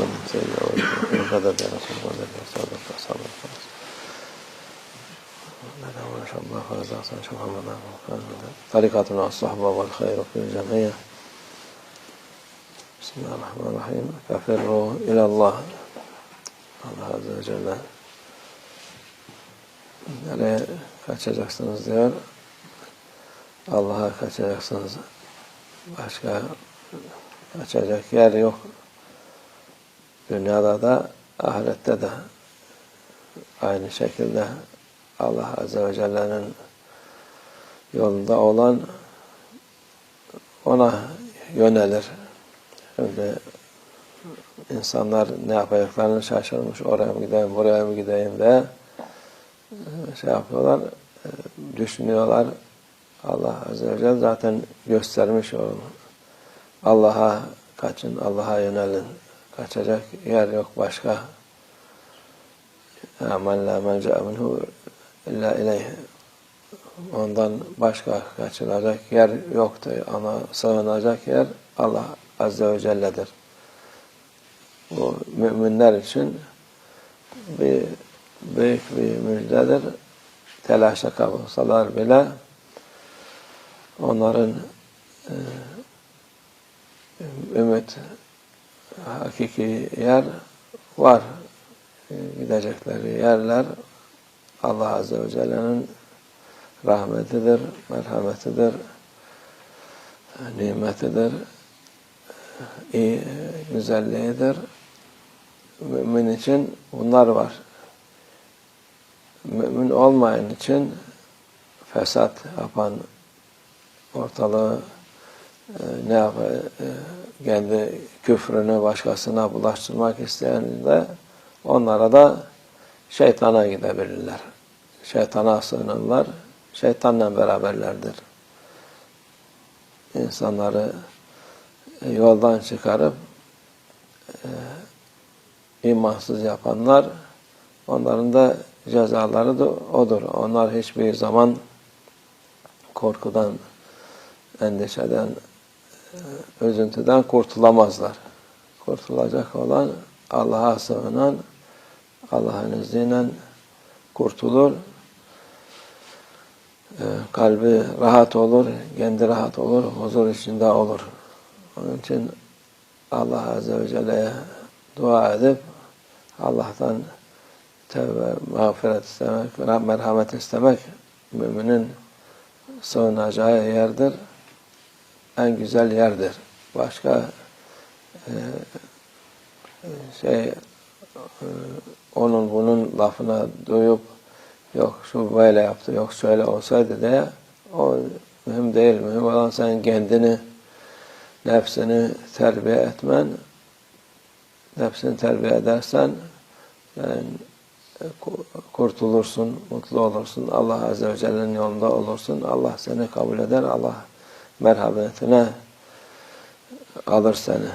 محمد سيدنا ومدد يا رسول الله صدق صدق لنا ما شاء الله فرزا شوف محمد طريقتنا الصحبة والخير في الجميع بسم الله الرحمن الرحيم ففروا إلى الله Allah Azze ve Celle nereye kaçacaksınız diyor. Allah'a kaçacaksınız. Başka kaçacak yer yok. Dünyada da ahirette de aynı şekilde Allah Azze ve Celle'nin yolunda olan ona yönelir. Şimdi insanlar ne yapacaklarını şaşırmış. Oraya mı gideyim, buraya mı gideyim de şey yapıyorlar, e, düşünüyorlar. Allah Azze ve Celle zaten göstermiş onu. Allah'a kaçın, Allah'a yönelin. Kaçacak yer yok başka. Men la melca minhu illa ileyh. Ondan başka kaçılacak yer yoktur. Ama sığınacak yer Allah Azze ve Celle'dir. Bu müminler için bir büyük bir müjdedir. Telaşa kapılsalar bile onların e, ümit hakiki yer var. E, gidecekleri yerler Allah Azze ve Celle'nin rahmetidir, merhametidir, nimetidir, iyi, güzelliğidir. Mümin için bunlar var. Mümin olmayan için fesat yapan ortalığı ne yapar, e, kendi küfrünü başkasına bulaştırmak isteyen de onlara da şeytana gidebilirler. Şeytana sığınırlar. Şeytanla beraberlerdir. İnsanları yoldan çıkarıp e, imansız yapanlar onların da cezaları da odur. Onlar hiçbir zaman korkudan, endişeden, e, üzüntüden kurtulamazlar. Kurtulacak olan Allah'a sığınan, Allah'ın izniyle kurtulur. E, kalbi rahat olur, kendi rahat olur, huzur içinde olur. Onun için Allah Azze ve Celle'ye dua edip Allah'tan tevbe, mağfiret istemek, merhamet istemek müminin sığınacağı yerdir. En güzel yerdir. Başka e, şey e, onun bunun lafına duyup yok şu böyle yaptı, yok şöyle olsaydı diye o mühim değil. Mühim olan sen kendini nefsini terbiye etmen nefsini terbiye edersen yani kurtulursun, mutlu olursun. Allah Azze ve Celle'nin yolunda olursun. Allah seni kabul eder. Allah merhametine alır seni.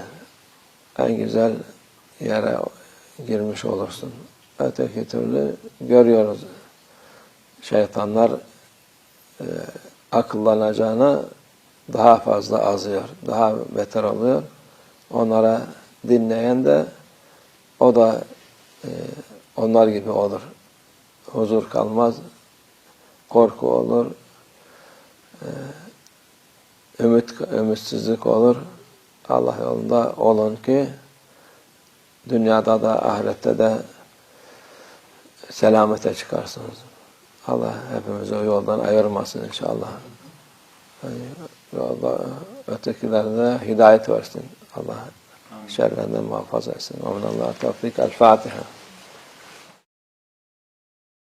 En güzel yere girmiş olursun. Öteki türlü görüyoruz. Şeytanlar e, akıllanacağına daha fazla azıyor. Daha beter oluyor. Onlara dinleyen de o da e, onlar gibi olur. Huzur kalmaz, korku olur, e, ümit, ümitsizlik olur. Allah yolunda olun ki dünyada da ahirette de selamete çıkarsınız. Allah hepimizi o yoldan ayırmasın inşallah. Yani yolda ötekilerde hidayet versin. Allah şerlerinden muhafaza etsin. Amin Allah tevfik. El Fatiha.